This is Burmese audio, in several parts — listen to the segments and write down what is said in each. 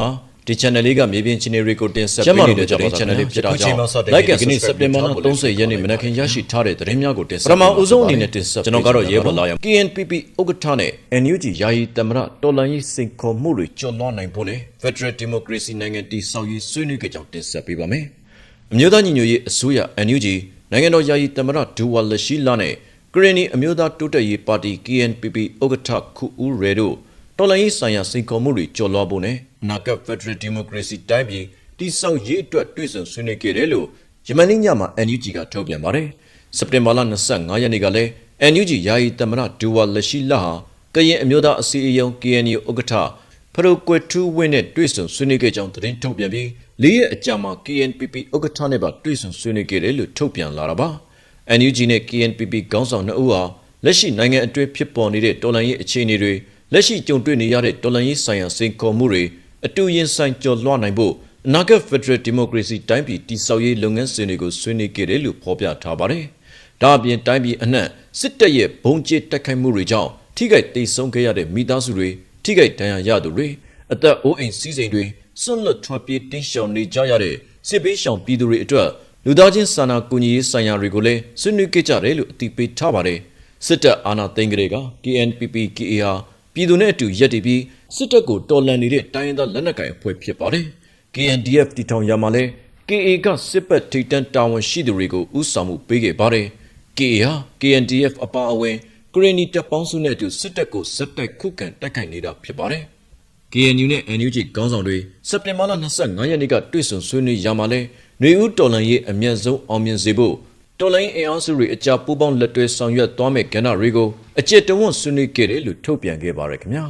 ပါဒီ channel လေးကမြေပြင်ချင်းတွေကိုတင်ဆက်ပေးနေတဲ့သတင်း channel လေးဖြစ်တာကြောင့် like and subscribe စက်တင်ဘာလ30ရက်နေ့မနက်ခင်းရရှိထားတဲ့သတင်းများကိုတင်ဆက်ပထမဦးဆုံးအနေနဲ့တင်ဆက်ကျွန်တော်ကတော့ရဲဘော်လာရောင် KNPP ဥက္ကဋ္ဌနဲ့ NUG ယာယီတမရတော်လန်ရေးစိန်ခေါ်မှုတွေကျော်လွှားနိုင်ဖို့နဲ့ Federal Democracy နိုင်ငံတည်ဆောက်ရေးဆွေးနွေးကြကြောင်းတင်ဆက်ပေးပါမယ်အမျိုးသားညီညွတ်ရေးအစိုးရ NUG နိုင်ငံတော်ယာယီတမရဒူဝါလရှိလာနဲ့ကရင်နီအမျိုးသားတိုးတက်ရေးပါတီ KNPP ဥက္ကဋ္ဌခုဦးရဲတို့ တော်လှန်ရေးဆိုင်ရာစိန်ခေါ်မှုတွေကျော်လွှားဖို့နဲ့အနာဂတ် Federal Democracy တိုင်းပြည်တည်ဆောက်ရေးအတွက်တွေ့ဆုံဆွေးနွေးခဲ့တယ်လို့ယမန်နေ့ညမှာ NUG ကထုတ်ပြန်ပါတယ်။စက်တင်ဘာလ25ရက်နေ့ကလည်း NUG ယာယီသမ္မတဒူဝါလက်ရှိလာဟာကရင်အမျိုးသားအစည်းအရုံး KNU ဥက္ကဋ္ဌဖရိုကွယ်ထူးဝင်းနဲ့တွေ့ဆုံဆွေးနွေးခဲ့ကြောင်းသတင်းထုတ်ပြန်ပြီးလေးရက်အကြာမှာ KNPP ဥက္ကဋ္ဌနဲ့ပါတွေ့ဆုံဆွေးနွေးခဲ့တယ်လို့ထုတ်ပြန်လာတာပါ။ NUG နဲ့ KNPP ခေါင်းဆောင်နှစ်ဦးဟာလက်ရှိနိုင်ငံအတွင်းဖြစ်ပေါ်နေတဲ့တော်လှန်ရေးအခြေအနေတွေ လက်ရှိကြုံတွေ့နေရတဲ့တော်လှန်ရေးဆိုင်ရာစိန်ခေါ်မှုတွေအတူရင်ဆိုင်ကျော်လွှားနိုင်ဖို့အနာဂတ် Federal Democracy တိုင်းပြည်တည်ဆောက်ရေးလုပ်ငန်းစဉ်တွေကိုဆွေးနွေးခဲ့တယ်လို့ဖော်ပြထားပါတယ်။ဒါအပြင်တိုင်းပြည်အနှံ့စစ်တပ်ရဲ့ဘုံကျစ်တိုက်ခိုက်မှုတွေကြောင့်ထိခိုက်ဒေဆုံးခဲ့ရတဲ့မိသားစုတွေထိခိုက်ဒဏ်ရာရသူတွေအသက်အိုးအိမ်စီးစိမ်တွေဆွန့်လွတ်ထွက်ပြေးတင်းရှောင်နေကြရတဲ့စစ်ဘေးရှောင်ပြည်သူတွေအတွက်လူသားချင်းစာနာကူညီရေးဆိုင်ရာတွေကိုလည်းဆွေးနွေးခဲ့ကြတယ်လို့အသိပေးထားပါတယ်။စစ်တပ်အာဏာသိမ်းကြတဲ့က KNPP KA ဟာ ပြည်သူနဲ့အတူရက်တည်ပြီးစစ်တပ်ကိုတော်လှန်နေတဲ့တိုင်းရင်းသားလက်နက်ကိုင်အဖွဲ့ဖြစ်ပါတယ်။ KNDF တီထောင်ရမှာလဲ KA ကစစ်ပတ်ထိပ်တန်းတာဝန်ရှိသူတွေကိုဥဆောင်မှုပေးခဲ့ပါတယ်။ KA ဟာ KNDF အပါအဝင်ကရင်နီတပ်ပေါင်းစုနဲ့အတူစစ်တပ်ကိုစစ်တိုက်ခုခံတိုက်ခိုက်နေတာဖြစ်ပါတယ်။ KNU နဲ့ NUG ခေါင်းဆောင်တွေစက်တင်ဘာလ25ရက်နေ့ကတွေ့ဆုံဆွေးနွေးရမှာလဲຫນွေဦးတော်လှန်ရေးအမြင့်ဆုံးအောင်မြင်စေဖို့ တော်လိုင်းအင်အားစုတွေအကြပူးပေါင်းလက်တွဲဆောင်ရွက်သွားမယ့်ကဏ္ဍတွေကိုအကျစ်တဝန်းဆွေးနွေးခဲ့တယ်လို့ထုတ်ပြန်ခဲ့ပါရခင်ဗျာ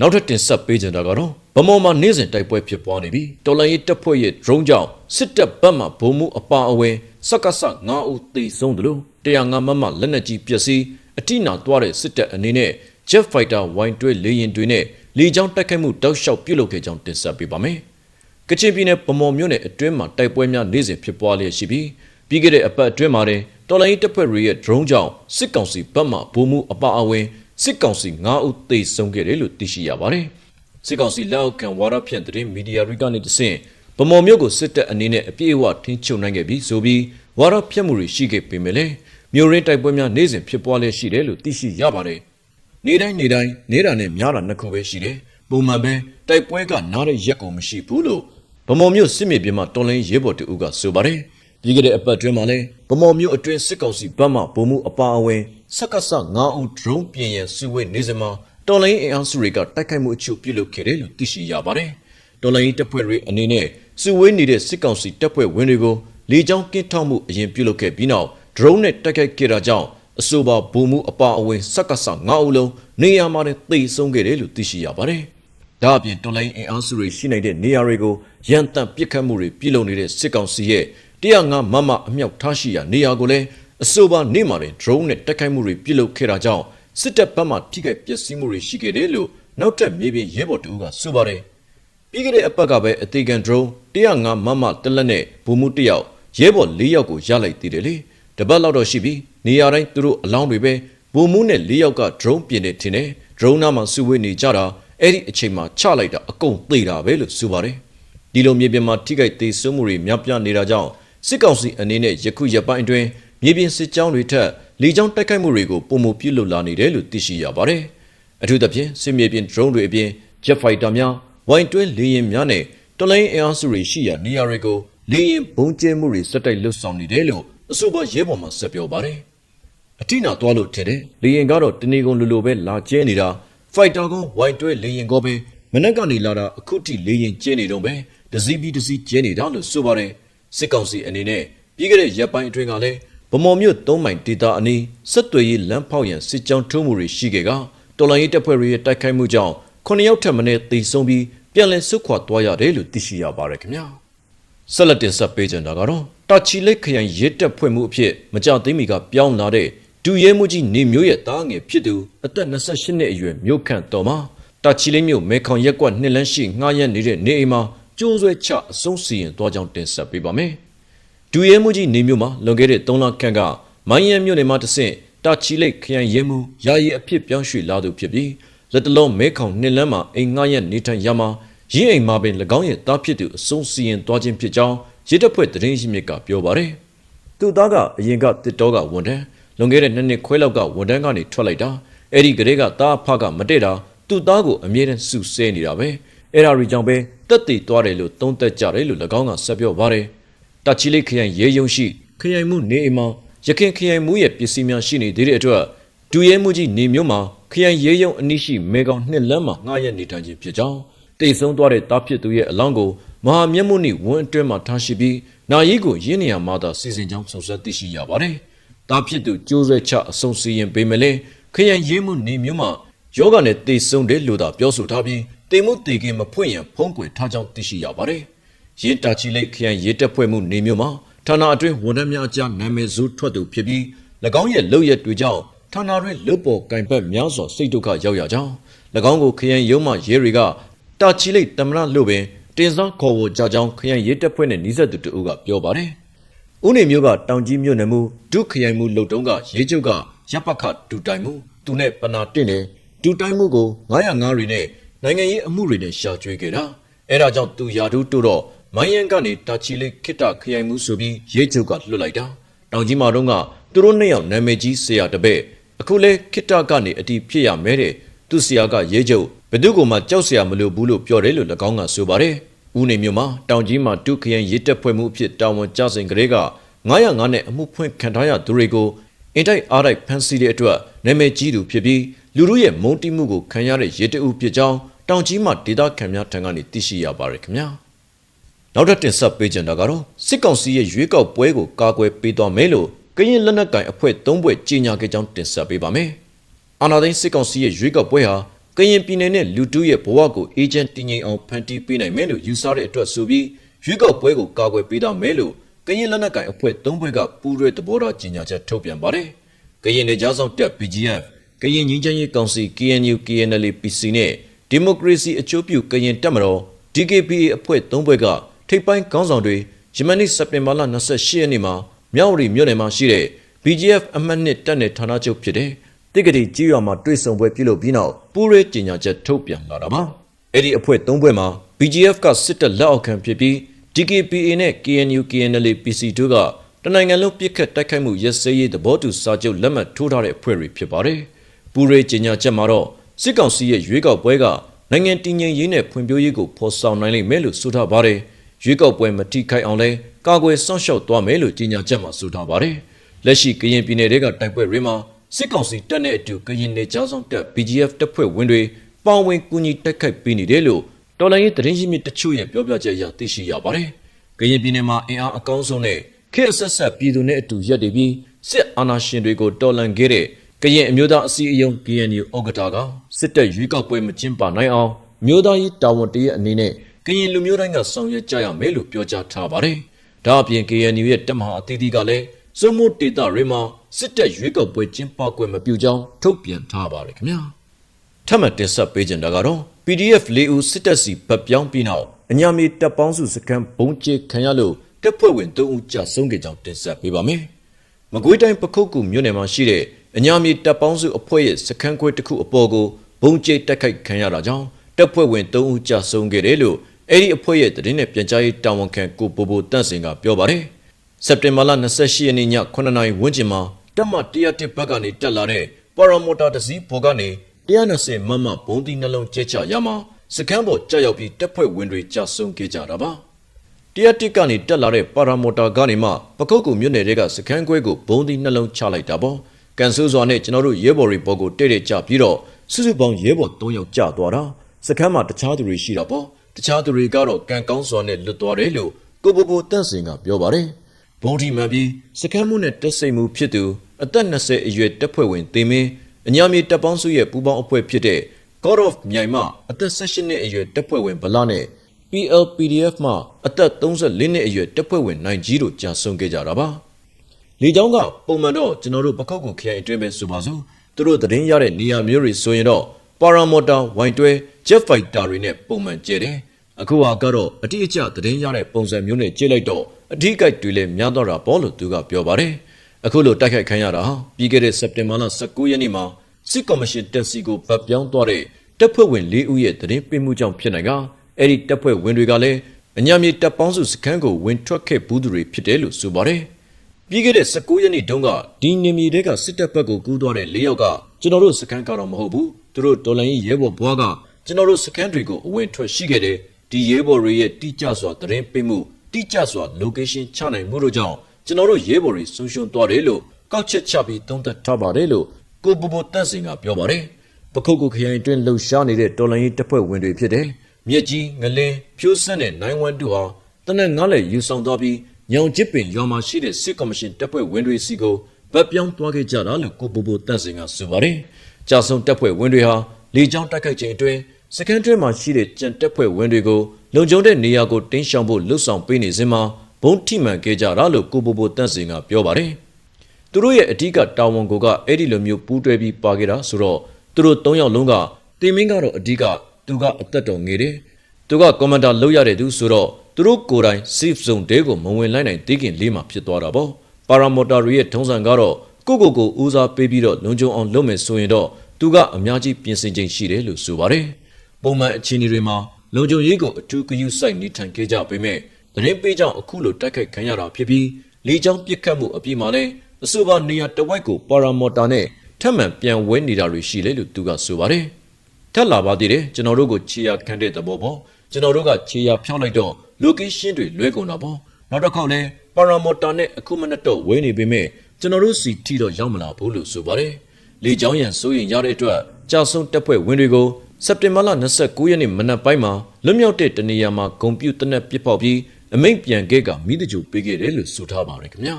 နောက်ထပ်တင်ဆက်ပေးကြတာကတော့ဗမော်မှာနေ့စဉ်တိုက်ပွဲဖြစ်ပွားနေပြီးတော်လိုင်းရေးတပ်ဖွဲ့ရဲ့ drone ကြောင့်စစ်တပ်ဘက်မှဗုံးမှုအပါအဝင်စက္ကစ9ဦးသေဆုံးတယ်လို့105မမလက်နက်ကြီးပျက်စီးအထိနာသွားတဲ့စစ်တပ်အနေနဲ့ Jet Fighter Y12 လေယာဉ်တွေနဲ့လေကြောင်းတိုက်ခိုက်မှုတောက်လျှောက်ပြုလုပ်ခဲ့ကြောင်းတင်ဆက်ပေးပါမယ်။ကချင်ပြည်နယ်ဗမော်မြို့နယ်အတွင်းမှာတိုက်ပွဲများနေ့စဉ်ဖြစ်ပွားလျက်ရှိပြီး ပြီးခဲ့တဲ့အပတ်အတွင်းမှာတင်တော်လိုင်းတပ်ဖွဲ့တွေရဲ့ drone ကြောင့်စစ်ကောင်စီဘက်မှဗိုလ်မှူးအပါအဝင်စစ်ကောင်စီ9ဦးသေဆုံးခဲ့တယ်လို့သိရှိရပါတယ်။စစ်ကောင်စီလက်အောက်ခံဝါဒဖြန့်သတင်းမီဒီယာတွေကနေတဆင့်ဗမော်မြို့ကိုစစ်တပ်အနေနဲ့အပြည့်အဝထိန်းချုပ်နိုင်ခဲ့ပြီးဆိုပြီးဝါဒဖြန့်မှုတွေရှိခဲ့ပေမဲ့လည်းမြို့ရင်းတိုက်ပွဲများနေ့စဉ်ဖြစ်ပွားလျက်ရှိတယ်လို့သိရှိရပါတယ်။နေတိုင်းနေတိုင်းနေတာနဲ့များတာနှစ်ခုပဲရှိတယ်။ပုံမှန်ပဲတိုက်ပွဲကနားတဲ့ရက်ကုန်မရှိဘူးလို့ဗမော်မြို့စစ်မြေပြင်မှာတော်လိုင်းရဲဘော်တူကဆိုပါတယ်။ ပြီးခဲ့တဲ့အပတ်တွင်းမှာလည်းဗမော်မြို့အတွင်းစစ်ကောင်စီဘက်မှဗိုလ်မှူးအပါအဝင်စက္ကစ9ဦး drone ပြင်ရန်စုဝေးနေစမှာတော်လိုင်းအင်အားစုတွေကတိုက်ခိုက်မှုအချို့ပြုလုပ်ခဲ့တယ်လို့သိရှိရပါတယ်။တော်လိုင်းတပ်ဖွဲ့တွေအနေနဲ့စုဝေးနေတဲ့စစ်ကောင်စီတပ်ဖွဲ့ဝင်တွေကိုလေကြောင်းကင်းထောက်မှုအရင်ပြုလုပ်ခဲ့ပြီးနောက် drone နဲ့တိုက်ခိုက်ခဲ့တာကြောင့်အဆိုပါဗိုလ်မှူးအပါအဝင်စက္ကစ9ဦးလုံးနေရာမှာတင်သေဆုံးခဲ့တယ်လို့သိရှိရပါတယ်။ဒါအပြင်တော်လိုင်းအင်အားစုတွေရှိနေတဲ့နေရာတွေကိုရန်တမ်းပစ်ခတ်မှုတွေပြုလုပ်နေတဲ့စစ်ကောင်စီရဲ့ 105မမအမြောက်ထားရှိရာနေရာကိုလည်းအဆိုပါနေမှာတင် drone နဲ့တိုက်ခိုက်မှုတွေပြုလုပ်ခဲ့တာကြောင့်စစ်တပ်ဘက်မှထိခိုက်ပျက်စီးမှုတွေရှိခဲ့တယ်လို့နောက်ထပ်မြေပြင်ရဲဘော်တူကဆိုပါတယ်။ပြီးခဲ့တဲ့အပတ်ကပဲအသေးကန် drone 105မမတလက်နဲ့ဘူမှုတယောက်ရဲဘော်၄ယောက်ကိုရလိုက်သေးတယ်လေ။တပတ်လောက်တော့ရှိပြီနေရာတိုင်းသူတို့အလောင်းတွေပဲဘူမှုနဲ့၄ယောက်က drone ပြင်နေထင်တယ်။ drone နားမှာစုဝေးနေကြတာအဲ့ဒီအချိန်မှာချလိုက်တာအကုန်သေတာပဲလို့ဆိုပါတယ်။ဒီလိုမြေပြင်မှာထိခိုက်သေးဆုံးမှုတွေများပြားနေတာကြောင့် စစ်ကောင်စီအနေနဲ့ယခုရက်ပိုင်းအတွင်းမြေပြင်စစ်ကြောင်းတွေထက်လေကြောင်းတိုက်ခိုက်မှုတွေကိုပုံမပြုလုပ်လာနေတယ်လို့သိရှိရပါတယ်။အထူးသဖြင့်စစ်မြေပြင် drone တွေအပြင် jet fighter များ Y12 လေယာဉ်များနဲ့တော်လိုင်းအင်အားစုတွေရှိရာနေရာတွေကိုလေယာဉ်ဘုံကျဲမှုတွေစက်တိုက်လှုပ်ဆောင်နေတယ်လို့အဆိုပါရဲဘော်မှဆက်ပြောပါတယ်။အထိနာသွားလို့ထင်တယ်လေရင်ကတော့တနေကုန်လူလိုပဲလာကျဲနေတာဖိုက်တာကုန်းဝိုင်တွဲလေရင်ကောပဲမနက်ကနေလာတာအခုထိလေရင်ကျဲနေတော့ပဲဒစီပြီးဒစီကျဲနေတာလို့ဆိုပါတယ် စစ်ကောင်စီအနေနဲ့ပြီးခဲ့တဲ့ရက်ပိုင်းအတွင်းကလည်းဗမော်မြို့၃မိုင်ဒေတာအနီးစစ်တွေရေးလမ်းဖောက်ရန်စစ်ကြောင်းထိုးမှုတွေရှိခဲ့ကတော်လိုင်းရေးတပ်ဖွဲ့တွေရဲ့တိုက်ခိုက်မှုကြောင့်9ယောက်ထပ်မံသေဆုံးပြီးပြန်လည်ဆုတ်ခွာသွားရတယ်လို့သိရှိရပါတယ်ခင်ဗျာဆက်လက်တင်ဆက်ပေးကြတာကတော့တာချီလိတ်ခရိုင်ရဲတပ်ဖွဲ့မှုအဖြစ်မကြသိမီကပြောင်းလာတဲ့ဒူရဲမှုကြီးနေမျိုးရဲ့တားငယ်ဖြစ်သူအသက်28နှစ်အရွယ်မြို့ခန့်တော်မှာတာချီလိတ်မြို့မဲခေါင်ရက်ကွက်နှစ်လန်းရှိငှားရမ်းနေတဲ့နေအိမ်မှာ ကျိုးဆွဲချအဆုံးစီရင်သွားကြောင်းတင်ဆက်ပေးပါမယ်။ဒူရဲမှုကြီးနေမျိုးမှာလွန်ခဲ့တဲ့3လခန့်ကမိုင်းရန်မြို့နယ်မှာတဆင့်တာချီလိတ်ခရိုင်ရဲမှုယာယီအဖြစ်ပြောင်းရွှေ့လာသူဖြစ်ပြီးလက်တလုံးမဲခေါင်နှစ်လန်းမှာအိမ်ငှားရမ်းနေထိုင်ရမှာရင်းအိမ်မှာပင်၎င်းရဲ့တားဖြစ်သူအဆုံးစီရင်သွားခြင်းဖြစ်ကြောင်းရဲတပ်ဖွဲ့သတင်းရှိမြစ်ကပြောပါတယ်။သူ့သားကအရင်ကတစ်တောကဝန်ထမ်းလွန်ခဲ့တဲ့နှစ်နှစ်ခွဲလောက်ကဝန်ထမ်းကနေထွက်လိုက်တာအဲ့ဒီကလေးကသားအဖကမတည့်တာသူ့သားကိုအမြဲတမ်းစုဆဲနေတာပဲ အဲ့ဒါရီကြောင့်ပဲတက်တည်သွားတယ်လို့သုံးသက်ကြတယ်လို့၎င်းကဆက်ပြောပါတယ်။တချီလိတ်ခရိုင်ရဲယုံရှိခရိုင်မှုနေအိမ်မှာရခင်ခရိုင်မှုရဲ့ပစ္စည်းများရှိနေသေးတဲ့အတွက်ဒူရဲမှုကြီးနေမျိုးမှာခရိုင်ရဲယုံအနိရှိမေကောင်နှစ်လမ်းမှာငှားရနေထိုင်ခြင်းဖြစ်ကြောင်းတိတ်ဆုံးသွားတဲ့တားဖြစ်သူရဲ့အလောင်းကိုမဟာမျက်မှုနှင့်ဝန်းအတွင်းမှာထားရှိပြီးနာယီကိုရင်းနေရမှသာစီစဉ်ကြောင်းစုံစမ်းသိရှိရပါတယ်။တားဖြစ်သူကျိုးဆွဲချအဆုံးစီရင်ပေးမလဲခရိုင်ရဲမှုနေမျိုးမှာယောဂနဲ့တိတ်ဆုံးတယ်လို့သာပြောဆိုထားပြီး တိမ်မှုတေကင်မဖွင့်ရန်ဖုံးကွယ်ထားကြောင်းသိရှိရပါတယ်။ရဲတာချီလိတ်ခရိုင်ရဲတပ်ဖွဲ့မှုနေမျိုးမှာဌာနအတွင်းဝန်ထမ်းများအကြားနာမည်ဇိုးထွက်သူဖြစ်ပြီး၎င်းရဲ့လုပ်ရက်တွေကြောင့်ဌာနတွင်လွတ်ပေါ်ကင်ပတ်များစွာစိတ်ဒုက္ခရောက်ရကြောင်း၎င်းကိုခရိုင်ရုံးမှရဲတွေကတာချီလိတ်တမရလို့ပင်တင်စားခေါ်ဝေါ်ကြကြောင်းခရိုင်ရဲတပ်ဖွဲ့နဲ့နှိစက်သူတို့ကပြောပါတယ်။ဦးနေမျိုးကတောင်ကြီးမြို့နယ်မှုဒုခရိုင်မှုလုံတုံးကရဲချုပ်ကရပ်ပတ်ခဒူတိုင်မှုသူနဲ့ပနာတင့်တယ်ဒူတိုင်မှုကို905တွေနဲ့ နိုင်ငံရေးအမှုတွေနဲ့ရှာကျွေးခဲ့တာအဲဒါကြောင့်သူယာဒူးတို့တော့မိုင်းရန်ကနေတာချီလိတ်ခိတခရိုင်မှုဆိုပြီးရဲချုပ်ကလွတ်လိုက်တာတောင်ကြီးမာတော့ကသူတို့နှစ်ယောက်နာမည်ကြီးဆရာတပည့်အခုလဲခိတကနေအတီးဖြစ်ရမဲတဲ့သူဆရာကရဲချုပ်ဘယ်သူကမှကြောက်ဆရာမလိုဘူးလို့ပြောတယ်လို့၎င်းကဆိုပါတယ်ဦးနေမျိုးမှာတောင်ကြီးမှာဒုခရိုင်ရဲတပ်ဖွဲ့မှုအဖြစ်တာဝန်ကျစဉ်ကလေးက905နဲ့အမှုဖွင့်ခံထားရသူတွေကိုအင်တိုက်အားတိုက်ဖမ်းဆီးတဲ့အတွက်နာမည်ကြီးသူဖြစ်ပြီးလူတို့ရဲ့မုန်းတိမှုကိုခံရတဲ့ရဲတအုပ်ဖြစ်ကြောင်း တောင်ကြီးမှာဒေသခံများထံကနေသိရှိရပါတယ်ခင်ဗျာနောက်ထပ်တင်ဆက်ပေးကြတာကတော့စစ်ကောင်စီရဲ့ရွေးကောက်ပွဲကိုကာကွယ်ပေးသွားမယ်လို့ကရင်လက်နက်ကင်အဖွဲ့၃ဘွဲ့ကြီးညာခဲ့ကြောင်းတင်ဆက်ပေးပါမယ်အာနာသိန်းစစ်ကောင်စီရဲ့ရွေးကောက်ပွဲဟာကရင်ပြည်နယ်နဲ့လူတူးရဲ့ဘဝကိုအေဂျင့်တည်ငြိမ်အောင်ဖန်တီးပေးနိုင်မယ်လို့ယူဆတဲ့အတွက်ဆိုပြီးရွေးကောက်ပွဲကိုကာကွယ်ပေးသွားမယ်လို့ကရင်လက်နက်ကင်အဖွဲ့၃ဘွဲ့ကပူးရဲသဘောထားကြီးညာချက်ထုတ်ပြန်ပါတယ်ကရင်နေကြားဆောင်တက် BGF ကရင်ငင်းချမ်းရေးကောင်စီ KNU KNL PC နဲ့ ဒီမိုကရေစီအကျိုးပြုကရင်တက်မတော် DKPA အဖွဲ့၃ဘွဲ့ကထိပ်ပိုင်းခေါင်းဆောင်တွေယမန်နေ့စက်တင်ဘာလ28ရက်နေ့မှာမြောက်ရီမြို့နယ်မှာရှိတဲ့ BGF အမှတ်နှစ်တပ်နယ်ဌာနချုပ်ဖြစ်တဲ့တိကတိကြီးရွာမှာတွေ့ဆုံပွဲပြုလုပ်ပြီးနောက်ပူးရဲကြေညာချက်ထုတ်ပြန်လာတာပါအဲ့ဒီအဖွဲ့၃ဘွဲ့မှာ BGF ကစစ်တပ်လက်အောက်ခံဖြစ်ပြီး DKPA နဲ့ KNU KNL PC တို့ကတနိုင်ငံလုံးပြစ်ခတ်တိုက်ခိုက်မှုရစရေးသဘောတူစာချုပ်လက်မှတ်ထိုးထားတဲ့အဖွဲ့တွေဖြစ်ပါတယ်ပူးရဲကြေညာချက်မှာတော့ စစ်ကောင်စီရဲ့ရွေးကောက်ပွဲကနိုင်ငံတည်ငြိမ်ရေးနဲ့ဖွံ့ဖြိုးရေးကိုဖော်ဆောင်နိုင်လိမ့်မယ်လို့ဆိုထားပါတယ်ရွေးကောက်ပွဲမထိခိုက်အောင်လဲကာကွယ်စောင့်ရှောက်သွားမယ်လို့ကြေညာချက်မှာဆိုထားပါတယ်လက်ရှိကရင်ပြည်နယ်တွေကတိုက်ပွဲတွေမှာစစ်ကောင်စီတပ်နဲ့အတူကရင်နယ်ကြားဆောင်တပ် BGF တပ်ဖွဲ့ဝင်တွေပါဝင်ကူညီတိုက်ခိုက်ပေးနေတယ်လို့တော်လိုင်းရေးသတင်းရင်းမြစ်တချို့ရဲ့ပြောပြချက်အရသိရှိရပါတယ်ကရင်ပြည်နယ်မှာအင်အားအကောင်းဆုံးနဲ့ခေတ်ဆက်ဆက်ပြည်သူနဲ့အတူရပ်တည်ပြီးစစ်အာဏာရှင်တွေကိုတော်လှန်ခဲ့တဲ့ ကရင်အမျိုးသားအစည်းအရုံး KNU ဥက္ကဋ္ဌကစစ်တပ်ရွေးကောက်ပွဲမကျင်းပနိုင်အောင်မျိုးသားရေးတာဝန်တရအနေနဲ့ကရင်လူမျိုးတိုင်းကဆောင်ရွက်ကြရမယ်လို့ပြောကြားထားပါတယ်။ဒါအပြင် KNU ရဲ့တပ်မဟာအသီးသီးကလည်းစုံမို့ဒေတာတွေမှာစစ်တပ်ရွေးကောက်ပွဲကျင်းပခွင့်မပြုကြောင်းထုတ်ပြန်ထားပါတယ်ခင်ဗျာ။ထပ်မံတင်ဆက်ပေးကြတာကတော့ PDF ၄ဦးစစ်တပ်စီဗတ်ပြောင်းပြီးနောက်အညာမီတပ်ပေါင်းစုစခန်းဘုံကျဲခံရလို့တပ်ဖွဲ့ဝင်၃ဦးကြာဆုံးခဲ့ကြောင်းတင်ဆက်ပေးပါမယ်။မကွေးတိုင်းပခုတ်ကူမြို့နယ်မှာရှိတဲ့ အညာမီတပ်ပေါင်းစုအဖွဲ့ရဲ့စခန်းခွဲတစ်ခုအပေါ်ကိုဘုံကျဲတိုက်ခိုက်ခံရတာကြောင့်တပ်ဖွဲ့ဝင်၃ဦးကြာဆုံးခဲ့တယ်လို့အဲ့ဒီအဖွဲ့ရဲ့သတင်းနဲ့ပြန်ကြားရေးတာဝန်ခံကိုပိုပိုတန့်စင်ကပြောပါတယ်။စက်တင်ဘာလ28ရက်နေ့ည9:00နာရီဝန်းကျင်မှာတပ်မ101ဘက်ကနေတက်လာတဲ့ပါရာမိုတာတစည်းပေါ်ကနေ120မမဘုံဒီနှလုံးကျဲချရမှာစကမ်းပေါ်ကြောက်ရောက်ပြီးတပ်ဖွဲ့ဝင်တွေကြာဆုံးခဲ့ကြတာပါ။101ကနေတက်လာတဲ့ပါရာမိုတာကနေမှပကုတ်ကူမြို့နယ်တွေကစကမ်းခွဲကိုဘုံဒီနှလုံးချလိုက်တာပေါ့။ ကန်ဆူးစွာနဲ့ကျွန်တော်တို့ရဲဘော်တွေပေါ်ကိုတဲ့တဲ့ကြပြီးတော့စုစုပေါင်းရဲဘော်3ယောက်ကြာသွားတာစကမ်းမှာတခြားသူတွေရှိတာပေါ့တခြားသူတွေကတော့ကံကောင်းစွာနဲ့လွတ်သွားတယ်လို့ကိုပိုပိုတန့်စင်ကပြောပါတယ်ဘုံဒီမှန်ပြီးစကမ်းမှုနဲ့တက်စိတ်မှုဖြစ်သူအသက်20အရွယ်တပ်ဖွဲ့ဝင်တင်မင်းအညာမြေတပ်ပေါင်းစုရဲ့ပူးပေါင်းအဖွဲ့ဖြစ်တဲ့ God of မြိုင်မှအသက်18နှစ်အရွယ်တပ်ဖွဲ့ဝင်ဗလာနဲ့ PLPDF မှအသက်34နှစ်အရွယ်တပ်ဖွဲ့ဝင်နိုင်ကြီးတို့ကြာဆုံးခဲ့ကြတာပါ လေကြောင်းကပုံမှန်တော့ကျွန်တော်တို့ပခောက်ကိုခရိုင်အတွင်းပဲဆိုပါစို့သူတို့သတင်းရတဲ့နေရာမျိုးတွေဆိုရင်တော့ပါရာမော်တာဝိုင်တွဲ jet fighter တွေနဲ့ပုံမှန်ကျဲတယ်အခုဟာကတော့အတိအကျသတင်းရတဲ့ပုံစံမျိုးနဲ့ကြည့်လိုက်တော့အထီးကိုက်တွေလည်းများတော့တာပေါ့လို့သူကပြောပါတယ်အခုလိုတိုက်ခိုက်ခံရတာဟာပြီးခဲ့တဲ့စက်တင်ဘာလ19ရက်နေ့မှာစစ်ကော်မရှင်တက်စီကိုဗတ်ပြောင်းသွားတဲ့တပ်ဖွဲ့ဝင်၄ဦးရဲ့သတင်းပေးမှုကြောင့်ဖြစ်နိုင်ကအဲ့ဒီတပ်ဖွဲ့ဝင်တွေကလည်းအညာမြေတပ်ပေါင်းစုစခန်းကိုဝင်ထွက်ခဲ့ဘူးသူတွေဖြစ်တယ်လို့ဆိုပါတယ် ပြီးခဲ့တဲ့19ရက်နေ့တုန်းကဒီနေမြေတွေကစစ်တပ်ဘက်ကိုကူးသွားတဲ့၄ယောက်ကကျွန်တော်တို့စခန်းကတော့မဟုတ်ဘူးသူတို့တော်လိုင်းရဲဘော်ဘွားကကျွန်တော်တို့စခန်းတွေကိုအဝင်ထွက်ရှိခဲ့တယ်ဒီရဲဘော်တွေရဲ့တိကျစွာသတင်းပေးမှုတိကျစွာ location ချနိုင်မှုတို့ကြောင့်ကျွန်တော်တို့ရဲဘော်တွေဆုံးရှုံးသွားတယ်လို့ကောက်ချက်ချပြီးသုံးသပ်ထားပါတယ်လို့ကိုပူပူတန့်စင်ကပြောပါတယ်ပခုတ်ကူခရိုင်အတွင်းလှုပ်ရှားနေတဲ့တော်လိုင်းရေးတပ်ဖွဲ့ဝင်တွေဖြစ်တယ်မြက်ကြီးငလင်းဖြိုးစက်နဲ့912ဟာတနက်ငါးလက်ယူဆောင်သွားပြီး ညောင်ကျစ်ပင်ရွာမှာရှိတဲ့စစ်ကော်မရှင်တပ်ဖွဲ့ဝင်တွေစီကိုဗတ်ပြောင်းသွားခဲ့ကြတာလို့ကိုပူပူတန့်စင်ကဆိုပါတယ်ကြာဆုံးတပ်ဖွဲ့ဝင်တွေဟာလေကြောင်းတိုက်ခိုက်ခြင်းအတွင်းစကန်တွဲမှာရှိတဲ့ကြံတက်ဖွဲ့ဝင်တွေကိုလုံခြုံတဲ့နေရာကိုတင်းရှောင်ဖို့လှုပ်ဆောင်ပေးနေစဉ်မှာဘုံထိမှန်ခဲ့ကြတာလို့ကိုပိုပိုတန့်စင်ကပြောပါတယ်။သူတို့ရဲ့အဓိကတာဝန်ကိုကအဲ့ဒီလိုမျိုးပူးတွဲပြီးပါခဲ့တာဆိုတော့သူတို့၃ယောက်လုံးကတင်မင်းကတော့အဓိကသူကအသက်တော်ငယ်တယ်။သူကကွန်မန်ဒါလုပ်ရတဲ့သူဆိုတော့ သူတို့ကိုယ်တိုင် safe zone တဲကိုမဝင်လိုက်နိုင်သေးခင်လေးမှဖြစ်သွားတာပေါ့။ပါရာမော်တာတွေရဲ့ထုံးစံကတော့ကိုကိုကိုဦးစားပေးပြီးတော့လုံခြုံအောင်လုပ်မယ်ဆိုရင်တော့သူကအများကြီးပြင်ဆင်ခြင်းရှိတယ်လို့ဆိုပါတယ်။ပုံမှန်အခြေအနေတွေမှာလုံခြုံရေးကိုအထူးဂရုစိုက်နေထိုင်ခဲ့ကြပေမဲ့သတင်းပေးကြောင့်အခုလိုတိုက်ခိုက်ခံရတာဖြစ်ပြီးလေကြောင်းပစ်ခတ်မှုအပြီးမှာလည်းအဆိုပါနေရာတစ်ဝက်ကိုပါရာမော်တာနဲ့ထပ်မံပြန်ဝဲနေတာတွေရှိလေလို့သူကဆိုပါတယ်။ထပ်လာပါသေးတယ်ကျွန်တော်တို့ကိုခြေရခန့်တဲ့သဘောပေါ့ ကျွန်တော်တို့ကခြေရဖြောင်းလိုက်တော့ location တွေလွဲကုန်တာပေါ့နောက်တစ်ခေါက်လည်းပါရာမော်တာနဲ့အခုမနက်တော့ဝဲနေပေမဲ့ကျွန်တော်တို့စီထီတော့ရောက်မလာဘူးလို့ဆိုပါတယ်။လေကြောင်းရန်စိုးရင်ရတဲ့အတွက်ကြာဆုံးတပ်ဖွဲ့ဝင်တွေကိုစက်တင်ဘာလ29ရက်နေ့မနက်ပိုင်းမှာလွတ်မြောက်တဲ့တနေရာမှာဂုံပြူတနက်ပစ်ပေါက်ပြီးအမိန့်ပြန်ခဲ့ကမိတကြိုပေးခဲ့တယ်လို့ဆိုထားပါတယ်ခင်ဗျာ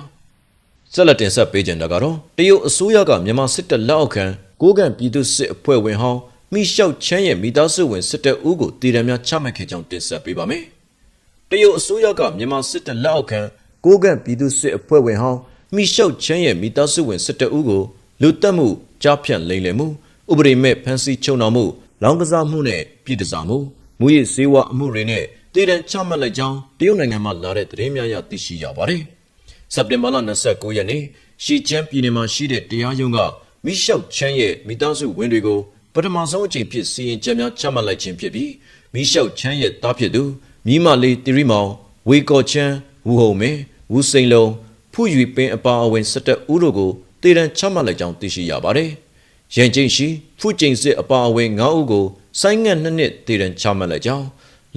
ဆက်လက်တင်ဆက်ပေးကြတာကတော့တရုတ်အစိုးရကမြန်မာစစ်တပ်လက်အောက်ခံကိုးကန့်ပြည်သူစစ်အဖွဲ့ဝင်ဟောင်း မိလျှောက်ချမ်းရဲ့မိသားစုဝင်စစ်တပ်ဦးကိုတည်ရန်များချမှတ်ခဲ့ကြောင်းတင်ဆက်ပေးပါမယ်တရုတ်အစိုးရကမြန်မာစစ်တပ်လက်အောက်ခံကိုးကန့်ပြည်သူစစ်အဖွဲ့ဝင်ဟောင်းမိလျှောက်ချမ်းရဲ့မိသားစုဝင်စစ်တပ်ဦးကိုလူတက်မှုကြားဖြတ်လိမ့်လည်မှုဥပဒေမဲ့ဖမ်းဆီးချုပ်နှောင်မှုလောင်းကစားမှုနဲ့ပြည်တစားမှုမူရစ်စေဝါအမှုတွေနဲ့တည်တံချမှတ်လိုက်ကြောင်းတရုတ်နိုင်ငံမှလာတဲ့သတင်းများရသိရှိရပါတယ်။စက်တင်ဘာလ29ရက်နေ့ရှီကျန်းပြည်နယ်မှာရှိတဲ့တရားရုံးကမိရှောက်ချမ်းရဲ့မိသားစုဝင်တွေကို ပထမဆုံးအကြိမ်ဖြစ်စီရင်ချက်များချမှတ်လိုက်ခြင်းဖြစ်ပြီးမိရှောက်ချမ်းရဲ့တားဖြစ်သူမိမလေးတီရီမောင်ဝေကော်ချမ်းဝူဟုံမင်းဝူစိန်လုံးဖူးယူပင်အပါအဝင်စက်တက်ဦးတို့ကိုတည်တံချမှတ်လိုက်ကြောင်းသိရှိရပါတယ်။ရန်ကျင်းရှိဖူးကျိန်စစ်အပါအဝင်9ဦးကိုဆိုင်းငံ့နှစ်နှစ်တည်တံချမှတ်လိုက်ကြောင်း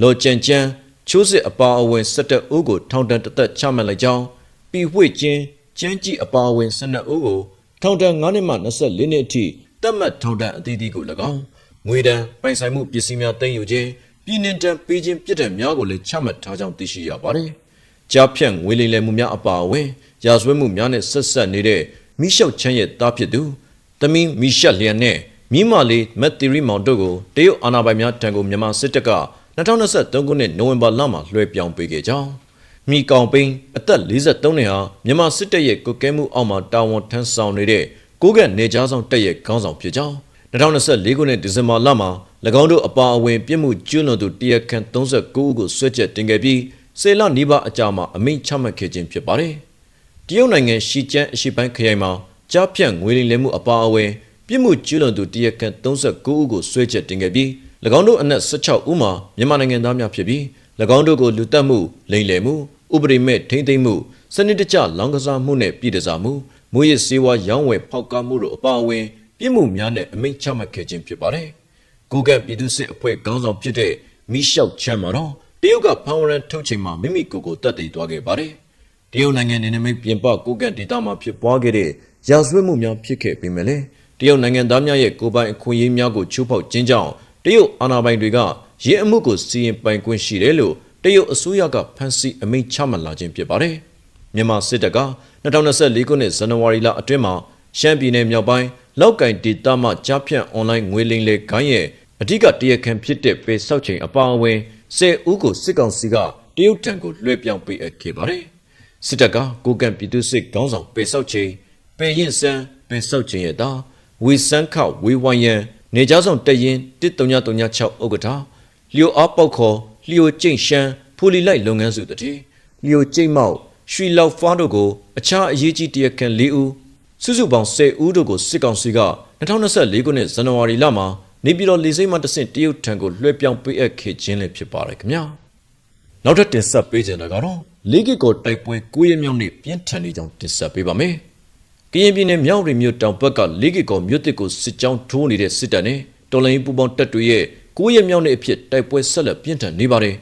လော်ကြံကျန်းချိုးစစ်အပါအဝင်၁၁ဦးကိုထောင်ဒဏ်တစ်သက်ချမှတ်လိုက်ကြောင်းပြည်ဝှေ့ချင်းကျန်းကြီးအပါအဝင်12ဦးကိုထောင်ဒဏ်9နှစ်မှ24နှစ်အထိ တတ်မှတ်ထောင်ဒဏ်အသီးသီးကို၎င်းငွေဒဏ်ပိုင်ဆိုင်မှုပစ္စည်းများတင်ယူခြင်းပြည်နှင်တံပေးခြင်းပြစ်ဒဏ်များကိုလည်းချမှတ်ထားကြောင်းသိရှိရပါတယ်။ကြားဖြတ်ငွေလိမ်လည်မှုများအပါအဝင်ရာဇဝတ်မှုများနဲ့ဆက်ဆက်နေတဲ့မိရှောက်ချမ်းရဲ့တားဖြစ်သူတမင်းမိရှက်လျံနဲ့မိမလေးမက်သီရီမောင်တို့ကိုတရုတ်အာဏာပိုင်များထံကိုမြန်မာစစ်တပ်က2023ခုနှစ်နိုဝင်ဘာလမှာလွှဲပြောင်းပေးခဲ့ကြောင်းမိကောင်ပိန်းအသက်43နှစ်ဟာမြန်မာစစ်တပ်ရဲ့ကုကဲမှုအောက်မှာတာဝန်ထမ်းဆောင်နေတဲ့ ကိုကန့်နေကြားဆောင်တပ်ရဲ့ခေါင်းဆောင်ဖြစ်ကြောင်း2024ခုနှစ်ဒီဇင်ဘာလမှာ၎င်းတို့အပါအဝင်ပြစ်မှုကျူးလွန်သူတရက်ခန့်39ဦးကိုဆွဲချက်တင်ခဲ့ပြီးစေလနီးပါးအကြာမှာအမိန့်ချမှတ်ခဲ့ခြင်းဖြစ်ပါတယ်။တရုတ်နိုင်ငံရှီကျန်းအရှိပိုင်းခရိုင်မှာကြားဖြတ်ငွေလိမ်လည်မှုအပါအဝင်ပြစ်မှုကျူးလွန်သူတရက်ခန့်39ဦးကိုဆွဲချက်တင်ခဲ့ပြီး၎င်းတို့အနက်16ဦးမှာမြန်မာနိုင်ငံသားများဖြစ်ပြီး၎င်းတို့ကိုလူတက်မှုလိမ်လည်မှုဥပဒေမဲ့ထိမ့်သိမ်းမှုစနစ်တကျလောင်ကစားမှုနဲ့ပြည်တစားမှု မူရစ်စေဝါရောင်းဝယ်ဖောက်ကားမှုတို့အပါအဝင်ပြစ်မှုများနဲ့အမိန့်ချမှတ်ခဲ့ခြင်းဖြစ်ပါတယ်။ကိုကန့်ပြည်သူစစ်အဖွဲ့ခေါင်းဆောင်ဖြစ်တဲ့မီရှောက်ချမ်းမှာတော့တရုတ်ကဖန်ဝရန်ထုတ်ချိန်မှာမိမိကိုယ်ကိုတတ်သိမ်းသွားခဲ့ပါတယ်။တရုတ်နိုင်ငံနေနမိတ်ပြင်ပကိုကန့်ဒေသမှာဖြစ်ပွားခဲ့တဲ့ရာဇဝတ်မှုများဖြစ်ခဲ့ပေမဲ့လည်းတရုတ်နိုင်ငံသားများရဲ့ကိုယ်ပိုင်အခွင့်အရေးများကိုချိုးဖောက်ခြင်းကြောင့်တရုတ်အာဏာပိုင်တွေကရဲအမှုကိုစီရင်ပိုင်ခွင့်ရှိတယ်လို့တရုတ်အစိုးရကဖန်ဆီးအမိန့်ချမှတ်လာခြင်းဖြစ်ပါတယ်။ မြန်မာစစ်တပ်က2024ခုနှစ်ဇန်နဝါရီလအတွင်းမှာရှမ်းပြည်နယ်မြောက်ပိုင်းလောက်ကင်ဒေသမှကြားဖြန့်အွန်လိုင်းငွေလိမ်လေဂိုင်းရဲ့အဓိကတရခံဖြစ်တဲ့ပေဆောက်ချိန်အပါအဝင်10ဦးကိုစစ်ကောင်စီကတရုတ်တံကိုလွှဲပြောင်းပေးအပ်ခဲ့ပါတယ်။စစ်တပ်ကကိုကန့်ပြည်သူစစ်ခေါင်းဆောင်ပေဆောက်ချိန်ပေရင်စံပေဆောက်ချိန်ရဲ့တာဝေစန်းခဝေဝိုင်းရန်နေကြားဆောင်တရင်13336ဥက္ကဋ္ဌလျိုအားပေါက်ခေါ်လျိုကျိန့်ရှမ်းဖူလီလိုက်လုပ်ငန်းစုတည်းလျိုကျိန့်မောက် ရွှီလောက်ဖားတို့ကိုအခြားအရေးကြီးတရားခံ၄ဦးစုစုပေါင်း10ဦးတို့ကိုစစ်ကောင်စီက2024ခုနှစ်ဇန်နဝါရီလမှာနေပြည်တော်လေဆိပ်မှတဆင့်တရုတ်ထံကိုလွှဲပြောင်းပေးအပ်ခဲ့ခြင်းလည်းဖြစ်ပါတယ်ခင်ဗျာနောက်ထပ်တင်ဆက်ပေးခြင်းကတော့လေးကီကိုတိုက်ပွဲ9ရက်မြောက်နေ့ပြင်းထန်နေကြောင်းတင်ဆက်ပေးပါမယ်ကရင်ပြည်နယ်မြောက်ရီမြို့တောင်ဘက်ကလေးကီကိုမြို့တစ်ကိုစစ်ကြောင်းထိုးနေတဲ့စစ်တပ်နဲ့တော်လိုင်းပူပေါင်းတပ်တွေရဲ့9ရက်မြောက်နေ့အဖြစ်တိုက်ပွဲဆက်လက်ပြင်းထန်နေပါတယ်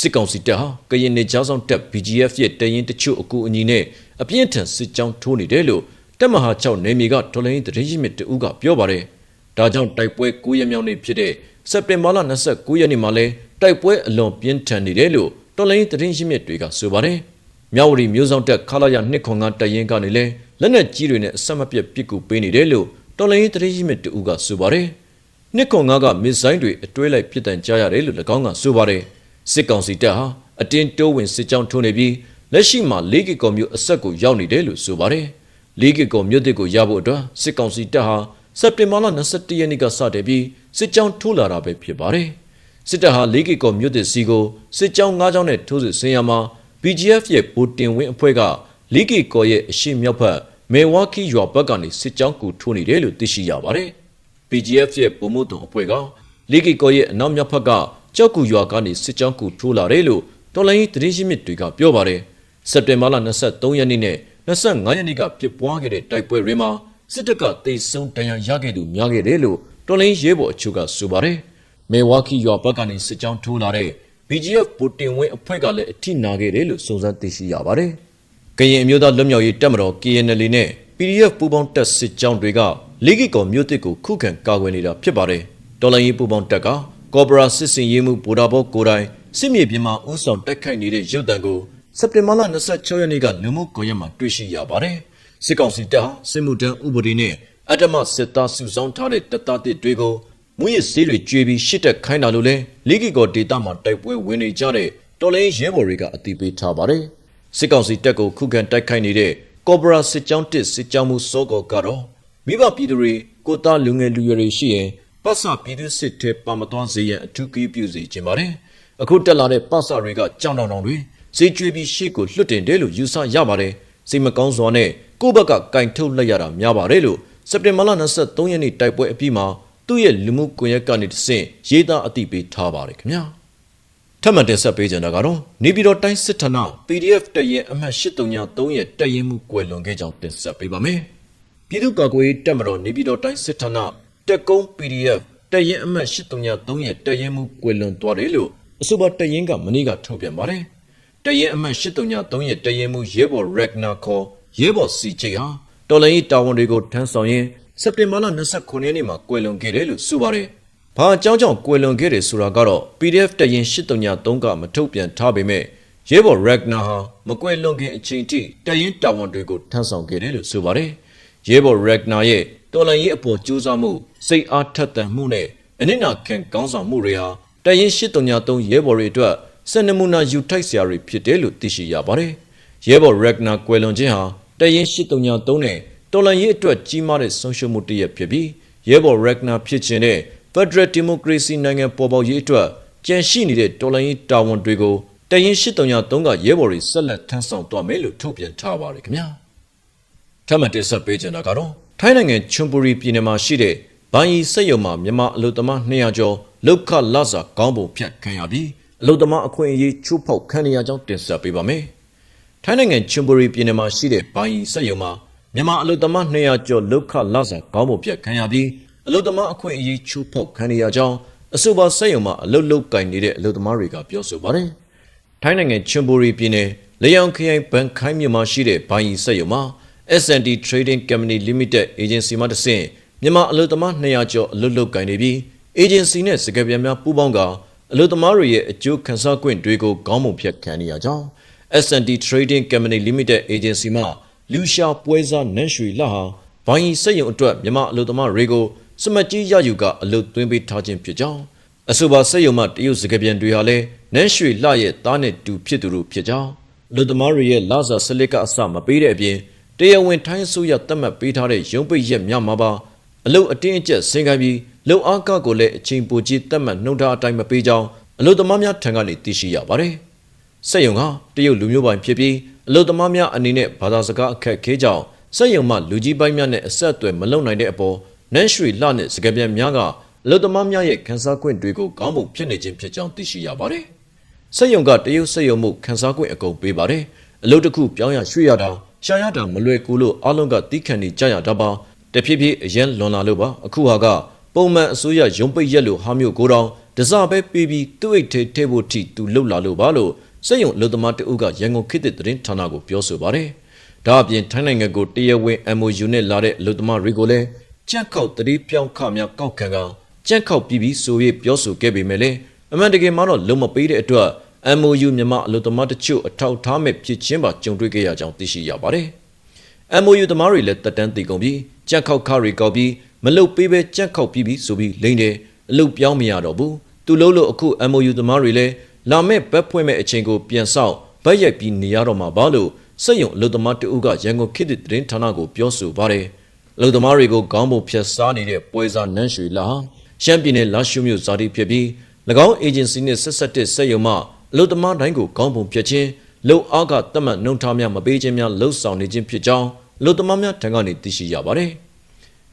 စစ်ကောင်စီတပ်ဟာကရင်နေကြောင်းဆောင်တပ် BGF ရဲ့တရင်တချို့အကူအညီနဲ့အပြင်းထန်စစ်ကြောင်းထိုးနေတယ်လို့တပ်မဟာ6နေမီကတော်လိုင်းတရင်ရှိမြစ်တူကပြောပါတယ်ဒါကြောင့်တိုက်ပွဲ9ရက်မြောက်နေ့ဖြစ်တဲ့စက်တင်ဘာလ29ရက်နေ့မှာလဲတိုက်ပွဲအလွန်ပြင်းထန်နေတယ်လို့တော်လိုင်းသတင်းရှိမြစ်တွေကဆိုပါတယ်။မြောက်ဝတီမျိုးဆောင်တက်ခလာရနှစ်ခွန်ကတရင်ကနေလဲလက်နက်ကြီးတွေနဲ့အဆက်မပြတ်ပစ်ကူပေးနေတယ်လို့တော်လိုင်းသတင်းရှိမြစ်တူကဆိုပါတယ်။နှစ်ခွန်ကကမစ်ဇိုင်းတွေအတွဲလိုက်ပြစ်ဒဏ်ကြားရတယ်လို့၎င်းကဆိုပါတယ်။ စစ်ကောင်စီတပ်ဟာအတင်းတိုးဝင်စစ်ကြောင်းထိုးနေပြီးလက်ရှိမှာ၄ကီကောမျိုးအဆက်ကိုရောက်နေတယ်လို့ဆိုပါတယ်။၄ကီကောမျိုးတစ်ကိုရဖို့အတွက်စစ်ကောင်စီတပ်ဟာစက်တင်ဘာလ22ရက်နေ့ကစတင်ပြီးစစ်ကြောင်းထိုးလာတာပဲဖြစ်ပါတယ်။စစ်တပ်ဟာ၄ကီကောမြို့သစ်စီကိုစစ်ကြောင်း၅ကြောင်းနဲ့ထိုးစစ်ဆင်ရမှာ BGF ရဲ့ဗိုလ်တင်ဝင်းအဖွဲ့က၄ကီကောရဲ့အရှိမြောက်ဖက်မေဝါကီရွာဘက်ကနေစစ်ကြောင်းကူထိုးနေတယ်လို့သိရှိရပါတယ်။ BGF ရဲ့ဗိုလ်မှူးတုံအဖွဲ့က၄ကီကောရဲ့အနောက်မြောက်ဖက်က ကြောက်ကူရွာကနေစစ်ကြောင်းကူထိုးလာတယ်လို့တော်လိုင်းသတင်းရှိမြစ်တွေကပြောပါတယ်။စက်တင်ဘာလ23ရက်နေ့နဲ့25ရက်နေ့ကဖြစ်ပွားခဲ့တဲ့တိုက်ပွဲတွေမှာစစ်တပ်ကတေဆုံးတန်ရာရခဲ့သူများခဲ့တယ်လို့တော်လင်းရဲဘော်အချို့ကဆိုပါတယ်။မေဝါကီရွာဘက်ကနေစစ်ကြောင်းထိုးလာတဲ့ BGF ဘူတင်ဝင်းအဖွဲ့ကလည်းအထိနာခဲ့တယ်လို့စုံစမ်းသိရှိရပါတယ်။ကရင်အမျိုးသားလွတ်မြောက်ရေးတပ်မတော် KNL နဲ့ PDF ပူးပေါင်းတပ်စစ်ကြောင်းတွေကလေးကီကောမြို့တစ်ကိုခုခံကာကွယ်နေတာဖြစ်ပါတယ်။တော်လင်းရေးပူးပေါင်းတပ်က ကော်ပိုရာစစ်စင်ရေးမှုဗိုလ်တော်ဘောကိုတိုင်စစ်မြေပြင်မှာဥဆောင်တိုက်ခိုက်နေတဲ့ရုပ်တံကိုစက်တင်ဘာလ26ရက်နေ့ကလူမှုကွန်ရက်မှာတွေ့ရှိရပါတယ်။စစ်ကောင်စီတပ်ဟာစစ်မှုတန်းဥပဒေနဲ့အတ္တမစစ်သားစုဆောင်းထားတဲ့တပ်သားတွေကိုမွေးရဆေးတွေကျွေးပြီးရှစ်တက်ခိုင်းတာလို့လဲလီဂီကောဒေတာမှာတိုက်ပွဲဝင်နေကြတဲ့တော်လိုင်းရဲဘော်တွေကအတိပေးထားပါတယ်။စစ်ကောင်စီတပ်ကိုခုခံတိုက်ခိုက်နေတဲ့ကော်ဘရာစစ်ကြောင်းတစ်စစ်ကြောင်းမှုစောကောကတော့မိဘပြည်သူတွေကိုသားလူငယ်လူရွယ်တွေရှိရင် ပတ်စပြည်သူစစ်ထဲပါမသွားစေရန်အထူးကြီးပြုစီခြင်းပါတယ်။အခုတက်လာတဲ့ပတ်စတွေကကြောင်တောင်တောင်တွေဈေးကျွေးပြီးရှေ့ကိုလွတ်တင်တယ်လို့ယူဆရပါတယ်။စိတ်မကောင်းစွာနဲ့ကိုယ့်ဘက်ကကင်ထုတ်လိုက်ရတာများပါတယ်လို့စက်တင်ဘာလ23ရက်နေ့တိုက်ပွဲအပြီးမှာသူ့ရဲ့လူမှုကွန်ရက်ကနေတဆင့်ရေးသားအသိပေးထားပါတယ်ခင်ဗျာထပ်မံတင်ဆက်ပေးကြတာကတော့နေပြည်တော်တိုင်းစစ်ဌာန PDF တရင်အမှတ်833ရဲ့တရင်မှုကွယ်လွန်ခဲ့ကြောင်းတင်ဆက်ပေးပါမယ်ပြည်သူ့ကာကွယ်ရေးတပ်မတော်နေပြည်တော်တိုင်းစစ်ဌာန တက်ကုန်း PDF တရင်အမှတ်833ရဲ့တရင်မှုကွယ်လွန်သွားတယ်လို့အဆိုပါတရင်ကမနေ့ကထုတ်ပြန်ပါတယ်တရင်အမှတ်833ရဲ့တရင်မှုရဲဘော်ရက်နာခေါ်ရဲဘော်စီချိတ်ဟာတော်လိုင်းတာဝန်တွေကိုထမ်းဆောင်ရင်းစက်တင်ဘာလ29ရက်နေ့မှာကွယ်လွန်ခဲ့တယ်လို့ဆိုပါတယ်။ဘာအကြောင်းကြောင့်ကွယ်လွန်ခဲ့တယ်ဆိုတာကတော့ PDF တရင်833ကမထုတ်ပြန်ထားပေမဲ့ရဲဘော်ရက်နာဟာမကွယ်လွန်ခင်အချိန်ထိတရင်တာဝန်တွေကိုထမ်းဆောင်ခဲ့တယ်လို့ဆိုပါတယ်။ရဲဘော်ရက်နာရဲ့ တော်လိုင်းရေးအပေါ်ကြိုးစားမှုစိတ်အားထက်သန်မှုနဲ့အနစ်နာခံကောင်းဆောင်မှုတွေဟာတရင်833ရဲဘော်တွေအတွက်စနမူနာယူထိုက်စရာတွေဖြစ်တယ်လို့သိရှိရပါတယ်။ရဲဘော်ရက်နာကွယ်လွန်ခြင်းဟာတရင်833နဲ့တော်လန်ရေးအတွက်ကြီးမားတဲ့ဆုံးရှုံးမှုတစ်ရပ်ဖြစ်ပြီးရဲဘော်ရက်နာဖြစ်ခြင်းနဲ့ Federal Democracy နိုင်ငံပေါ်ပေါက်ရေးအတွက်ကြံရှိနေတဲ့တော်လန်ရေးတာဝန်တွေကိုတရင်833ကရဲဘော်တွေဆက်လက်ထမ်းဆောင်သွားမယ်လို့ထုတ်ပြန်ထားပါတယ်ခင်ဗျာထပ်မံတင်ဆက်ပေးချင်တာကတော့ ထိုင်းနိုင်ငံချွန်ပူရီပြည်နယ်မှာရှိတဲ့ဘိုင်းရီစက်ရုံမှာမြန်မာအလုပ်သမား200ကျော်လောက်ခလစာကောင်းပုံဖြတ်ခံရပြီးအလုပ်သမားအခွင့်အရေးချိုးဖောက်ခံရကြောင်းတင်ဆက်ပေးပါမယ်။ထိုင်းနိုင်ငံချွန်ပူရီပြည်နယ်မှာရှိတဲ့ဘိုင်းရီစက်ရုံမှာမြန်မာအလုသမား200ကျော်လောက်ခလဆာကောင်းမှုပြတ်ခံရပြီးအလုသမားအခွင့်အရေးချိုးဖောက်ခံရကြောင်းအဆိုပါစက်ရုံမှာအလုလုကင်နေတဲ့အလုသမားတွေကပြောဆိုပါတယ်။ထိုင်းနိုင်ငံချွန်ဘူရီပြည်နယ်လေယောင်ခရိုင်ဘန်ခိုင်းမြို့မှာရှိတဲ့ဘိုင်းရီစက်ရုံမှာ S&D Trading Company Limited Agency မှတဆင့်မြန်မာအလုသမား200ကျော်အလုလုကင်နေပြီး agency နဲ့စကားပြန်များပူးပေါင်းကအလုသမားတွေရဲ့အကျိုးခံစား권တွေကိုခေါင်းပုံဖြတ်ခံနေရကြောင်း S&D Trading Company Limited Agency မှလူရှာပွဲစားနန်းရွှေလှဟာဘိုင်းစက်ရုံအတွက်မြမအလုသမားတွေကိုစမကြီးရယူကအလုသွင်းပေးထားခြင်းဖြစ်ကြောင်းအဆိုပါစက်ရုံမှတရုတ်စကပြန်တွေဟာလည်းနန်းရွှေလှရဲ့သားနဲ့တူဖြစ်သူတို့ဖြစ်ကြောင်းလူသမားတွေရဲ့လာစာစလစ်ကအစမပေးတဲ့အပြင် တရားဝင်ထိုင်းအစိုးရသတ်မှတ်ပေးထားတဲ့ရုံးပိတ်ရက်များမှာပါအလုတ်အတင်းအကျပ်ဆင်ခိုင်းပြီးလုံအားကကိုလည်းအချိန်ပိုကြီးသတ်မှတ်နှုံထားအတိုင်းမပေးကြောင်းအလုသမားများထံကနေသိရှိရပါတယ်။စက်ရုံကတရုတ်လူမျိုးပိုင်ဖြစ်ပြီးအလုသမားများအနေနဲ့ဘာသာစကားအခက်ခဲကြောင်းစက်ရုံမှလူကြီးပိုင်းများနဲ့အဆက်အသွယ်မလုပ်နိုင်တဲ့အပေါ်နန်းရွှေလှနဲ့စကပြန်များကအလုသမားများရဲ့ခန်းစားခွင့်တွေကိုကောင်းမွန်ဖြစ်နေခြင်းဖြစ်ကြောင်းသိရှိရပါတယ်။စက်ယုံကတရုတ်စက်ယုံမှုခန်းစားခွင့်အကုန်ပေးပါတယ်။အလုတစ်ခုပြောင်းရရွှေ့ရတာ ရှာရတာမလွယ်ကူလို့အလုံးကတီးခန့်နေကြရတာပါ။တဖြည်းဖြည်းအရင်လွန်လာလို့ပါ။အခုဟာကပုံမှန်အစိုးရရုံပိတ်ရက်လို့ဟာမျိုးကိုတောင်တစပဲပြီးပြီးသူ့အိတ်ထဲထဲဖို့ထိသူလှုပ်လာလို့ပါလို့စက်ယုံအလုသမားတအုပ်ကရန်ကုန်ခေတ်သစ်သတင်းဌာနကိုပြောဆိုပါတယ်။ဒါအပြင်ထိုင်းနိုင်ငံကိုတရားဝင် MOU နဲ့လာတဲ့အလုသမားတွေကိုလည်းကြက်ခောက်တတိပြောင်းခများကောက်ခံကကြက်ခောက်ပြီးပြီးဆို၍ပြောဆိုခဲ့ပေမဲ့လည်းအမှန်တကယ်မှတော့လုံမပေးတဲ့အတွက် MOU မြန်မာအလုသမားတချို့အထောက်ထားမဲ့ဖြစ်ချင်းပါကြုံတွေ့ခဲ့ရကြောင်းသိရှိရပါတယ်။ MOU သမားတွေလည်းတက်တန်းတည်ကုန်ပြီးကြက်ခောက်ခါတွေကောက်ပြီးမလုတ်ပေးပဲကြက်ခောက်ပြီးပြီးဆိုပြီးလိမ့်တယ်အလုတ်ပြောင်းမရတော့ဘူးသူလုံးလို့အခု MOU သမားတွေလည်းလာမဲ့ဘက်ဖွင့်မဲ့အချိန်ကိုပြန်ဆောက်ဗက်ရိုက်ပြီးနေရတော့မှာပါလို့စက်ယုံအလုသမားတဦးကရန်ကုန်ခေတ်သစ်သတင်းဌာနကိုပြောဆိုပါတယ်အလုသမားတွေကိုခေါင်းပုံဖြတ်စားနေတဲ့ပွဲစားနန်းရွှေလာရှမ်းပြည်နယ်လာရှုမြို့ဇာတိဖြစ်ပြီး၎င်းအေဂျင်စီနဲ့ဆက်ဆက်တဲ့စက်ယုံမှ အလုသမားတိုင်းကိုခေါင်းပုံဖြတ်ခြင်းလုံအားကတတ်မှတ်နှုံထားများမပေးခြင်းများလှုပ်ဆောင်နေခြင်းဖြစ်ကြောင်းအလုသမားများထံကနေသိရှိရပါတယ်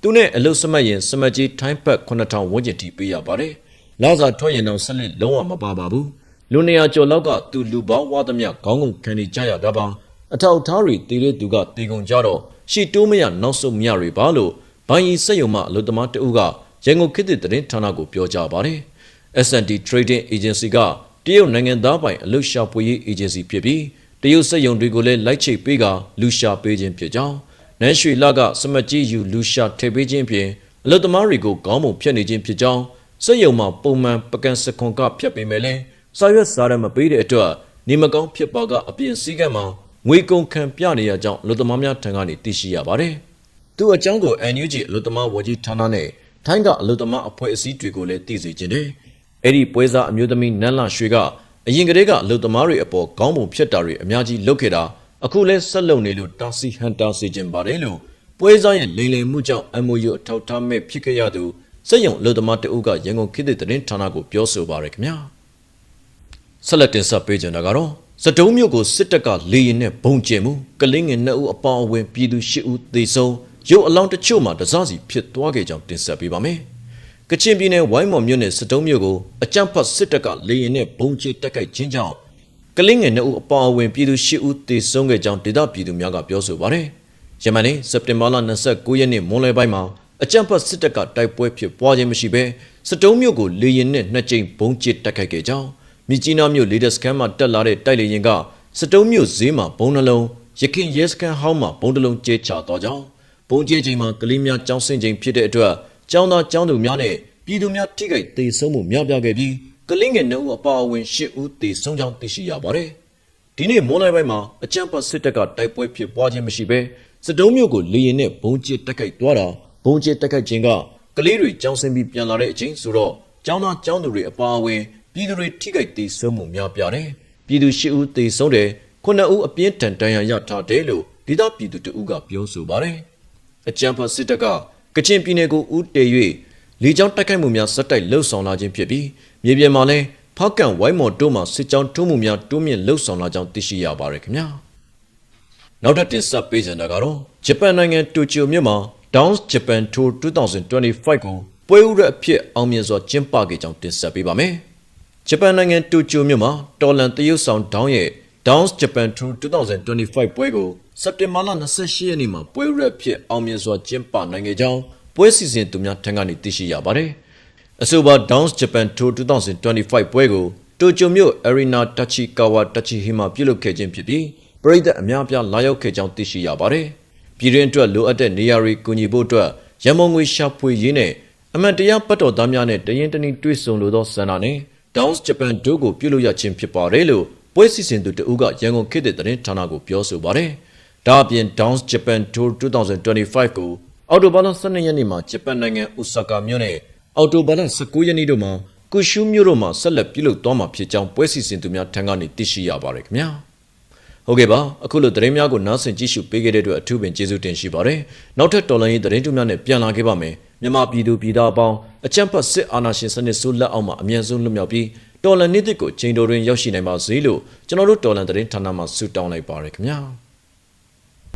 သူနဲ့အလုစမတ်ရင်စမတ်ကြီးထိုင်းဖက်9000ဝန်းကျင်ထိပေးရပါတယ်။လာစာထွက်ရင်တော့ဆက်လက်လုံးဝမပါပါဘူး။လူနေရာကျော်လောက်ကသူလူပေါင်းဝါသမျှခေါင်းကုန်ခံနေကြရတာပါ။အထောက်ထားတွေတီးတဲ့သူကတီကုန်ကြတော့ရှီတိုးမရနောက်ဆုံးမရတွေပါလို့ဘိုင်းကြီးစက်ယုံမှအလုသမားတအုပ်ကရန်ကုန်ခေတ်သစ်သတင်းဌာနကိုပြောကြားပါတယ်။ S&D Trading Agency က တရုတ်နိုင်ငံသားပိုင်အလုရှာဖွေရေး agency ဖြစ်ပြီးတရုတ်စက်ယုံတွေကိုလည်းလိုက်ချိတ်ပေးကလူရှာပေးခြင်းဖြစ်ကြောင်းနန်းရွှေလကစမတ်ကြီးယူလူရှာထည့်ပေးခြင်းဖြင့်အလုသမားတွေကိုကောင်းမွန်ဖြတ်နေခြင်းဖြစ်ကြောင်းစက်ယုံမှာပုံမှန်ပကံစခွန်ကဖြတ်ပေးမယ်လဲစာရွက်စာရမပေးတဲ့အတွက်နေမကောင်းဖြစ်ပါကအပြည့်စည်းကမ်းမှာငွေကုန်ခံပြနေရကြောင်းအလုသမားများထံကနေသိရှိရပါတယ်။သူအကြောင်းကို NUG အလုသမားဝန်ကြီးဌာနနဲ့ထိုင်းကအလုသမားအဖွဲ့အစည်းတွေကိုလည်းသိစေခြင်းတယ်။ အဲ့ဒီပွဲစားအမျိုးသမီးနန်းလာရွှေကအရင်ကတည်းကအလုသမားတွေအပေါ်ကောင်းပုံဖြတ်တာတွေအများကြီးလုပ်ခဲ့တာအခုလဲဆက်လုံနေလို့တာစီဟန်တာစီခြင်းပါတယ်လို့ပွဲစားရဲ့လိန်လည်မှုကြောင့် MOU အထောက်ထားမဲ့ဖြစ်ခဲ့ရသူစက်ယုံအလို့သမားတအုပ်ကရန်ကုန်ခေတ်သစ်သတင်းဌာနကိုပြောဆိုပါရခင်ဗျာဆက်လက်တင်ဆက်ပေးကြတာကတော့စတုံးမြို့ကိုစစ်တပ်ကလေရင်နဲ့ဘုံကျဲမှုကလင်းငယ်နှစ်ဦးအပေါအဝင်ပြည်သူ၈ဦးသေဆုံးရုပ်အလောင်းတချို့မှာတစားစီဖြစ်သွားခဲ့ကြောင်းတင်ဆက်ပေးပါမယ် ကချင်ပြည်နယ်ဝိုင်းမော်မြို့နယ်စတုံးမြို့ကိုအကြမ်းဖက်စစ်တပ်ကလေရင်နဲ့ဘုံကျဲတက်ခိုက်ခြင်းကြောင့်ကလင်းငယ်နှစ်ဦးအပါအဝင်ပြည်သူ၈ဦးသေဆုံးခဲ့ကြောင်းဒေသပြည်သူများကပြောဆိုပါတယ်။ယမန်နေ့စက်တင်ဘာလ29ရက်နေ့မွန်းလွဲပိုင်းမှာအကြံဖတ်စစ်တပ်ကတိုက်ပွဲဖြစ်ပွားခြင်းမရှိဘဲစတုံးမြို့ကိုလေရင်နဲ့နှစ်ကြိမ်ဘုံကျစ်တိုက်ခိုက်ခဲ့ကြောင်းမြကြီးနားမြို့လေဒက်စကန်မှာတက်လာတဲ့တိုက်လေရင်ကစတုံးမြို့ဈေးမှာဘုံနှလုံးရခင်ရဲစကန်ဟောင်းမှာဘုံတလုံးကျဲချသွားကြောင်းဘုံကျဲချိန်မှာကလေးများကြောင်းဆင်းချိန်ဖြစ်တဲ့အတွက် ကျောင်းသားကျောင်းသူများနဲ့ပြည်သူများထိခိုက်ဒေဆုံးမှုများပြားခဲ့ပြီးကလင်းငယ်နှုတ်အပါအဝင်၈ဦးသေဆုံးကြောင်းသိရှိရပါတယ်။ဒီနေ့မွန်းလွဲပိုင်းမှာအကြမ်းဖက်စစ်တပ်ကတိုက်ပွဲဖြစ်ပွားခြင်းမရှိဘဲစတုံးမြို့ကိုလေရင်နဲ့ဘုံကျစ်တက်ခိုက်သွားတာဘုံကျစ်တက်ခိုက်ခြင်းကကလေးတွေကြောင်းဆင်းပြီးပြန်လာတဲ့အချိန်ဆိုတော့ကျောင်းသားကျောင်းသူတွေအပါအဝင်ပြည်သူတွေထိခိုက်ဒေဆုံးမှုများပြားတယ်။ပြည်သူ၈ဦးသေဆုံးတယ်ခုနှစ်ဦးအပြင်းထန်ဒဏ်ရာရထားတယ်လို့ဒေသပြည်သူတအုပ်ကပြောဆိုပါတယ်။အကြမ်းဖက်စစ်တပ်က ကချင်ပြည်နယ်ကိုဦးတည်၍လေကြောင်းတိုက်ခိုက်မှုများဇက်တိုက်လှုပ်ဆောင်လာခြင်းဖြစ်ပြီးမြေပြင်မှာလည်းဖောက်ကန်ဝိုင်းမော်တို့မှစစ်ကြောင်းထုံးမှုများတိုးမြင့်လှုပ်ဆောင်လာကြောင်းသိရှိရပါတယ်ခင်ဗျာနောက်ထပ်တင်ဆက်ပေးကြတာကတော့ဂျပန်နိုင်ငံတိုကျိုမြို့မှာ Downs Japan Tour 2025ကိုပွဲဥရအဖြစ်အောင်မြင်စွာကျင်းပခဲ့ကြောင်းတင်ဆက်ပေးပါမယ်ဂျပန်နိုင်ငံတိုကျိုမြို့မှာတော်လန်တရုတ်ဆောင်ဒေါင်းရဲ့ Downs Japan Tour 2025ပွဲကို စက်တင်ဘာလ28ရက်နေ့မှာပွဲဥရအဖြစ်အောင်မြင်စွာကျင်းပနိုင်ခဲ့ကြောင်းပွဲစီစဉ်သူများထံကနေသိရှိရပါတယ်။အဆိုပါ Downs Japan Tour 2025ပွဲကိုတိုကျိုမြို့ Arena Tachikawa Tachihima ပြုလုပ်ခဲ့ခြင်းဖြစ်ပြီးပရိသတ်အများအပြားလာရောက်ခဲ့ကြောင်းသိရှိရပါတယ်။ပြည်တွင်းအတွက်လိုအပ်တဲ့နေရာတွေကူညီဖို့အတွက်ရမုံငွေရှာဖွေရေးနဲ့အမှန်တရားပတ်တော်သားများနဲ့တရင်တနည်းတွေ့ဆုံလိုသောဆန္ဒနဲ့ Downs Japan Tour ကိုပြုလုပ်ရခြင်းဖြစ်ပါတယ်လို့ပွဲစီစဉ်သူတဦးကရန်ကုန်ခေတ်တဲ့သတင်းဌာနကိုပြောဆိုပါတယ်။ ဒါအပြင် Downs Japan Tour 2025ကိုအော်တိုဘာလ12ရက်နေ့မှာဂျပန်နိုင်ငံဥဆာကာမြို့နယ်အော်တိုဘာလ19ရက်နေ့တို့မှာကုရှူးမြို့တို့မှာဆက်လက်ပြုလုပ်သွားမှာဖြစ်ကြောင်းပွဲစီစဉ်သူများထံကနေသိရှိရပါတယ်ခင်ဗျာဟုတ်ကဲ့ပါအခုလိုသတင်းများကိုနားဆင်ကြည့်ရှုပေးခဲ့တဲ့အတွက်အထူးပင်ကျေးဇူးတင်ရှိပါတယ်နောက်ထပ်တော်လိုင်းရေးသတင်းတူများနဲ့ပြန်လာခဲ့ပါမယ်မြန်မာပြည်သူပြည်သားအပေါင်းအကြံဖတ်စစ်အာဏာရှင်စနစ်ဆိုးလက်အောက်မှာအမြန်ဆုံးလွတ်မြောက်ပြီးတော်လန်နေ့တစ်ကိုချိန်တော်တွင်ရောက်ရှိနိုင်ပါစေလို့ကျွန်တော်တို့တော်လန်သတင်းဌာနမှဆုတောင်းလိုက်ပါရခင်ဗျာ